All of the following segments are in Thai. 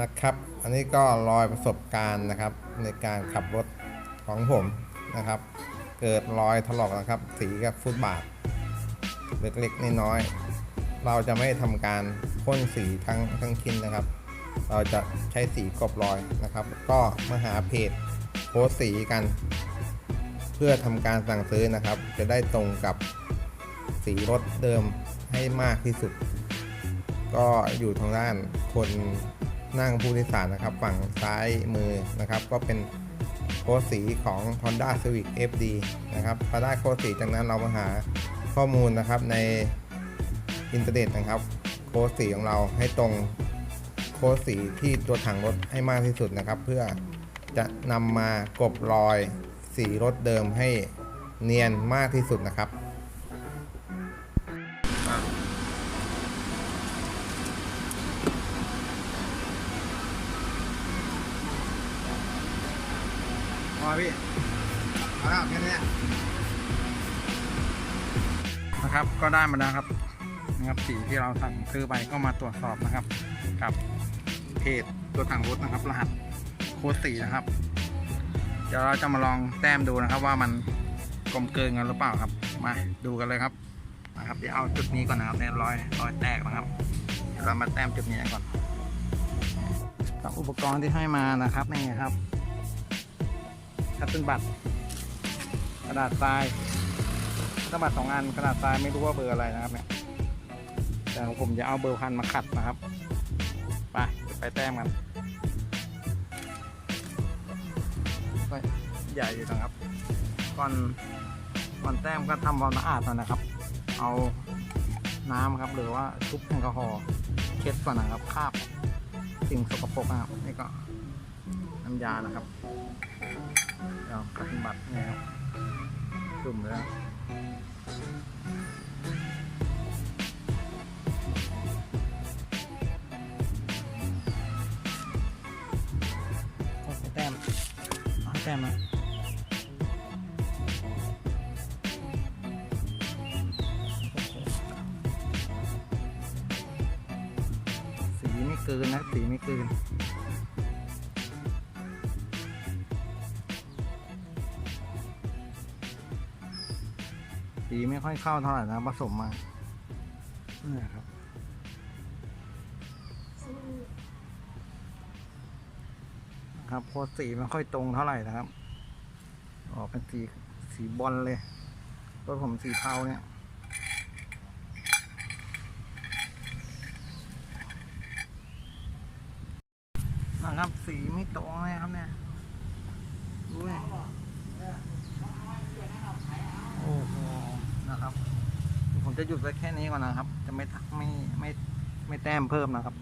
นะครับ อันนี้ก็รอยประสบการณ์นะครับ ในการขับรถของผมนะครับ เกิดรอยถลอกนะครับ สีกับฟุตบาท เล็กๆน้อยๆเราจะไม่ทำการพ่นสีทั้งทั้งชิ้นนะครับ เราจะใช้สีกบรอยนะครับ ก็มาหาเพจโพสสีกัน เพื่อทำการสั่งซื้อนะครับ จะได้ตรงกับสีรถเดิมให้มากที่สุด ก็อยู่ทางด้านคน นั่งผู้โดยสารนะครับฝั่งซ้ายมือนะครับ ก็เป็นโค้ดสีของ Honda Civic FD นะครับพอได้โค้ดสีจากนั้นเรามาหาข้อมูลนะครับในอินเทอร์เน็ตนะครับ โค้ดสีของเราให้ตรงโค้ดสีที่ตัวถังรถให้มากที่สุดนะครับ เพื่อจะนำมากบรอยสีรถเดิมให้เนียนมากที่สุดนะครับ พอพี่เอแล้วแค่นี้นะครับก็ได้มาแล้วครับนะครับสีที่เราสั่งซื้อไปก็มาตรวจสอบนะครับ กับเพจตัวถังรถนะครับ รหัสโค้ดสีนะครับ เดี๋ยวเราจะมาลองแต้มดูนะครับ ว่ามันกลมเกินกันหรือเปล่าครับ มาดูกันเลยครับนะครับเดี๋ยวเอาจุดนี้ก่อนนะครับเนี่ยรอยรอยแตกนะครับเดี๋ยวเรามาแต้มจุดนี้ก่อนกับอุปกรณ์ที่ให้มานะครับนี่ครับ คัตเติ้ลบัตรกระดาษทรายคัตเติ้ลบัตรสองอันกระดาษทรายไม่รู้ว่าเบอร์อะไรนะครับเนี่ยแต่ผมจะเอาเบอร์พันมาขัดนะครับ ไปไปแต้มกันใหญ่อยู่นะครับ ก่อนก่อนแต้มก็ทำความสะอาดก่อนนะครับ เอาน้ำครับหรือว่าชุบแอลกอฮอล์เช็ดก่อนนะครับคาบสิ่งสกปรกนะครับนี่ก็น้ำยานะครับ เอาคัตบัตรนี่ครับจุ่มแล้วก็ใส่แต้มเอาแต้มนะสีไม่เกินนะสีไม่เกิน สีไม่ค่อยเข้าเท่าไหร่นะผสมมาเนี่ยครับครับเพอสีไม่ค่อยตรงเท่าไหร่นะครับ ออกเป็นสีสีบอลเลยรถผมสีเทาเนี่ยนะครับสีไม่ตรงเลยครับเนี่ยดูดิ โอ้โห นะครับ ผมจะหยุดไว้แค่นี้ก่อนนะครับ จะไม่ทักไม่ไม่ไม่แต้มเพิ่มนะครับ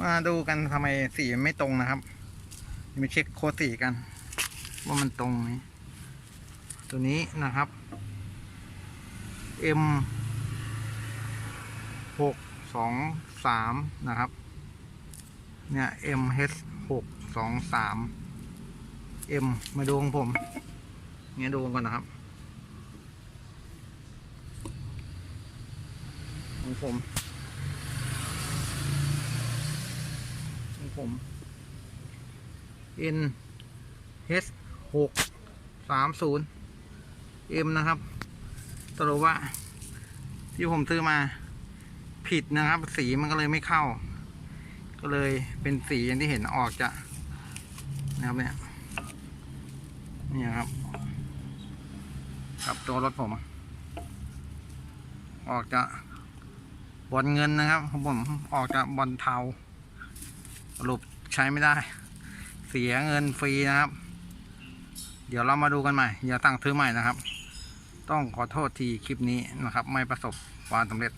มาดูกันทำไมสีไม่ตรงนะครับมาเช็คโคสีกัน ว่ามันตรงไหมตัวนี้นะครับ M หกสองสามนะครับ เนี่ย MH หกสองสาม M มาดูของผม เนี่ยดูก่อนนะครับ ของผม ของผม N H หกสามศูนย์ M นะครับสรุปว่าที่ผมซื้อมาผิดนะครับ สีมันก็เลยไม่เข้า ก็เลยเป็นสีอย่างที่เห็นออกจะนะครับเนี่ยนี่ครับ กับตัวรถผม ออกจะบอลเงินนะครับผมออกจะบอลเทาสรุปใช้ไม่ได้ เสียเงินฟรีนะครับ เดี๋ยวเรามาดูกันใหม่อย่าตั้งซื้อใหม่นะครับ ต้องขอโทษทีคลิปนี้นะครับ ไม่ประสบความสำเร็จ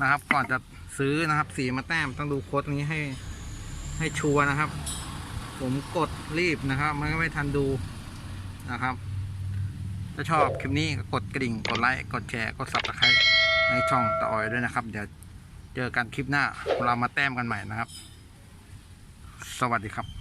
นะครับ ก่อนจะซื้อนะครับ สีมาแต้มต้องดูโค้ดนี้ให้ให้ชัวร์นะครับ ผมกดรีบนะครับ มันก็ไม่ทันดูนะครับ ถ้าชอบคลิปนี้ก็กดกระดิ่ง กดไลค์ กดแชร์ กดซับสไครต์ในช่องตะออยด้วยนะครับ เดี๋ยวเจอกันคลิปหน้า เรามาแต้มกันใหม่นะครับ สวัสดีครับ